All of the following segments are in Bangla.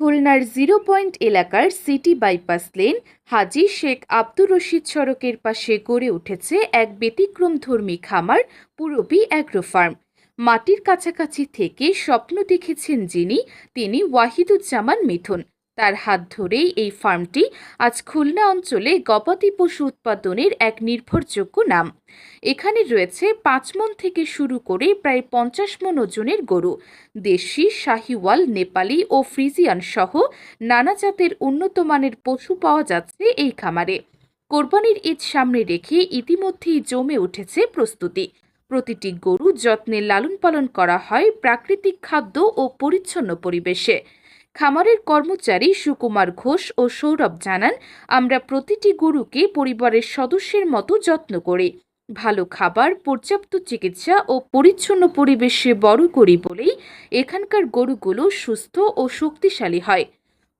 খুলনার জিরো পয়েন্ট এলাকার city bypass lane Haji Sheikh Abdur Rashid সড়কের পাশে গড়ে উঠেছে এক ব্যতিক্রম ধর্মী খামার, পুরবী অ্যাগ্রো ফার্ম। মাটির কাছাকাছি থেকে স্বপ্ন দেখেছেন যিনি, তিনি ওয়াহিদুজ্জামান মিথুন তার হাত ধরেই এই ফার্মটি আজ খুলনা অঞ্চলে গবাদি পশু উৎপাদনের এক নির্ভরযোগ্য নাম। এখানে রয়েছে পাঁচ মন থেকে শুরু করে প্রায় পঞ্চাশ মন ওজনের গরু। দেশি, শাহিওয়াল, নেপালি ও ফ্রিজিয়ান সহ নানা জাতের উন্নত মানের পশু পাওয়া যাচ্ছে এই খামারে। কোরবানির ঈদ সামনে রেখে ইতিমধ্যেই জমে উঠেছে প্রস্তুতি। প্রতিটি গরু যত্নে লালন পালন করা হয় প্রাকৃতিক খাদ্য ও পরিচ্ছন্ন পরিবেশে। খামারের কর্মচারী সুকুমার ঘোষ ও সৌরভ জানান, আমরা প্রতিটি গরুকে পরিবারের সদস্যের মতো যত্ন করি। ভালো খাবার, পর্যাপ্ত চিকিৎসা ও পরিচ্ছন্ন পরিবেশে বড় করি বলেই এখানকার গরুগুলো সুস্থ ও শক্তিশালী হয়।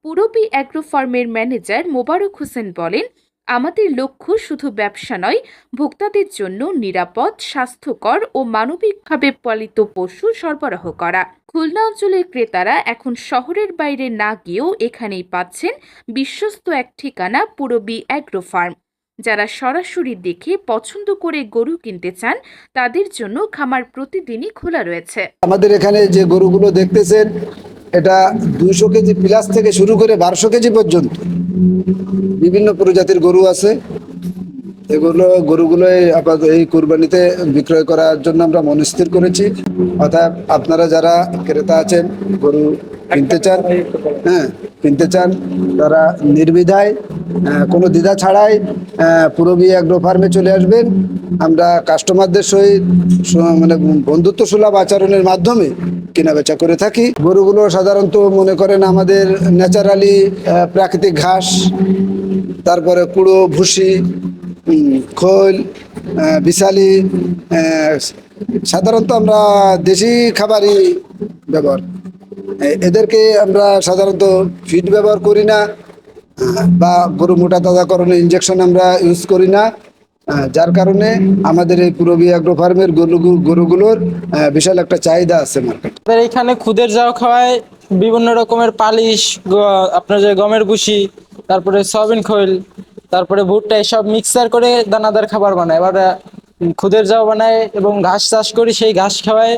পুরবী অ্যাগ্রো ফার্মের ম্যানেজার মোবারক হোসেন বলেন, আমাদের লক্ষ্য শুধু ব্যবসা নয়, ভোক্তাদের জন্য নিরাপদ, স্বাস্থ্যকর ও মানবিকভাবে পালিত পশু সরবরাহ করা। খুলনা অঞ্চলের ক্রেতারা এখন শহরের বাইরে না গিয়েও এখানেই পাচ্ছেন বিশ্বস্ত এক ঠিকানা পুরবী অ্যাগ্রো ফার্ম। যারা সরাসরি দেখে পছন্দ করে গরু কিনতে চান, তাদের জন্য খামার প্রতিদিনই খোলা রয়েছে। আমাদের এখানে যে গরুগুলো দেখতেছেন, এটা দুইশো কেজি প্লাস থেকে শুরু করে বারোশো কেজি পর্যন্ত। বিভিন্ন প্রজাতির গরু আছে। এগুলো গরুগুলো এই কুরবানিতে বিক্রয় করার জন্য আমরা মনস্থির করেছি। অর্থাৎ আপনারা যারা ক্রেতা আছেন, গরু কিনতে চান হ্যাঁ কিনতে চান, তারা নির্বিধায় কোনো দ্বিধা ছাড়াই পুরবী অ্যাগ্রো ফার্মে চলে আসবেন। আমরা কাস্টমারদের সহিত মানে বন্ধুত্ব সুলভ আচরণের মাধ্যমে কেনা বেচা করে থাকি। গরুগুলো সাধারণত মনে করেন আমাদের ন্যাচারালি প্রাকৃতিক ঘাস, তারপরে কুড়ো, ভুসি খোল বিশালি সাধারণত আমরা দেশি খাবারই ব্যবহার। এদেরকে আমরা সাধারণত ফিড ব্যবহার করি না বা গরু মোটা তাজাকরণের ইঞ্জেকশন আমরা ইউজ করি না যার কারণে আমাদের এই পুরবী অ্যাগ্রো ফার্মের গরু, গরুগুলোর বিশাল একটা চাহিদা আছে মার্কেট আমাদের এখানে খুদের যাও খাওয়ায় বিভিন্ন রকমের পালিশ আপনার যে গমের ভুসি, তারপরে সয়াবিন খৈল তারপরে ভুট্টা এসব মিক্সার করে দানাদার খাবার বানায়। এবার খুদের যাও বানায় এবং ঘাস চাষ করি, সেই ঘাস খাওয়ায়।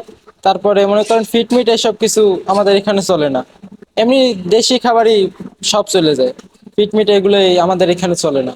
তারপরে মনে করেন ফিটমিট এসব কিছু আমাদের এখানে চলে না। এমনি দেশি খাবারই সব চলে যায়। ফিটমিট এগুলোই আমাদের এখানে চলে না।